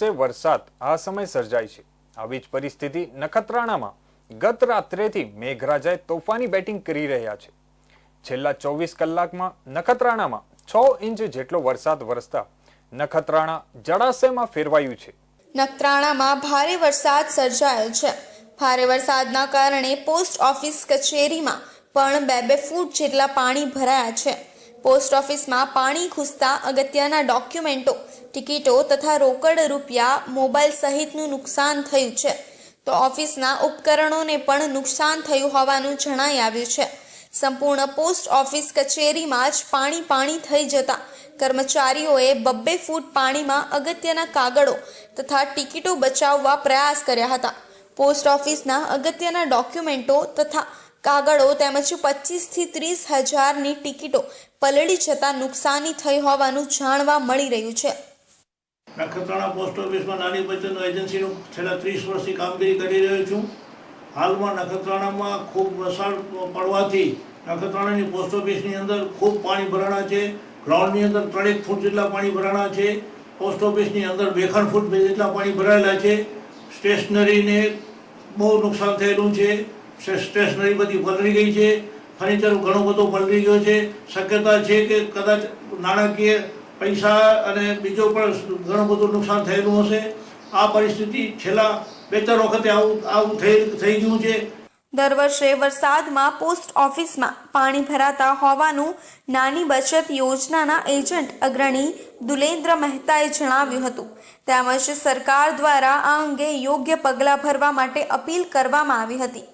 વર્ષે વરસાદ, આ સમય સર્જાય છે. આવી જ પરિસ્થિતિ નખત્રાણામાં. ગત રાત્રેથી મેઘરાજાએ તોફાની બેટિંગ કરી રહ્યા છે. છેલ્લા ચોવીસ કલાકમાં નખત્રાણામાં છ ઇંચ જેટલો વરસાદ વરસતા નખત્રાણા જળાશયમાં ફેરવાયું છે. નખત્રાણામાં ભારે વરસાદ સર્જાયો છે. ભારે વરસાદના કારણે પોસ્ટ ઓફિસ કચેરીમાં પણ બે બે ફૂટ જેટલા પાણી ભરાયા છે. પોસ્ટ ઓફિસમાં પાણી ઘૂસતા અગત્યના ડોક્યુમેન્ટો, ટિકિટો તથા રોકડ રૂપિયા મોબાઈલ સહિતનું નુકસાન થયું છે. તો ઓફિસના ઉપકરણોને પણ નુકસાન થયું હોવાનું જણાઈ આવ્યું છે. સંપૂર્ણ પોસ્ટ ઓફિસ કચેરીમાં જ પાણી પાણી થઈ જતા કર્મચારીઓએ બબ્બે ફૂટ પાણીમાં અગત્યના કાગળો તથા ટિકિટો બચાવવા પ્રયાસ કર્યા હતા. પોસ્ટ ઓફિસના અગત્યના ડોક્યુમેન્ટો તથા કાગળો તેમજ પચીસથી ત્રીસ હજારની ટિકિટો પલળી જતા નુકસાની થઈ હોવાનું જાણવા મળી રહ્યું છે. નખત્રાણા પોસ્ટ ઓફિસમાં નાની બચત એજન્સીનું છેલ્લા ત્રીસ વર્ષથી કામગીરી કરી રહ્યો છું. હાલમાં નખત્રાણામાં ખૂબ વરસાદ પડવાથી નખત્રાણાની પોસ્ટ ઓફિસની અંદર ખૂબ પાણી ભરાણા છે. ગ્રાઉન્ડની અંદર ત્રણેક ફૂટ જેટલા પાણી ભરાણા છે. પોસ્ટ ઓફિસની અંદર બેખાણ ફૂટ જેટલા પાણી ભરાયેલા છે. સ્ટેશનરીને બહુ નુકસાન થયેલું છે. સ્ટેશનરી બધી પલળી ગઈ છે. ફર્નિચર ઘણો બધો પલળી ગયો છે. શક્યતા છે કે કદાચ નાણાકીય પૈસા અને બીજો પણ ઘણું બધું નુકસાન થયેલું હશે. આ પરિસ્થિતિ છેલ્લા બે ચાર વખતે આવું આવું થઈ થઈ ગયું છે. દર વર્ષે વરસાદમાં પોસ્ટ ઓફિસમાં પાણી ભરાતા હોવાનું નાની બચત યોજનાના એજન્ટ અગ્રણી દુલેન્દ્ર મહેતાએ જણાવ્યું હતું. તેમજ સરકાર દ્વારા આ અંગે યોગ્ય પગલાં ભરવા માટે અપીલ કરવામાં આવી હતી.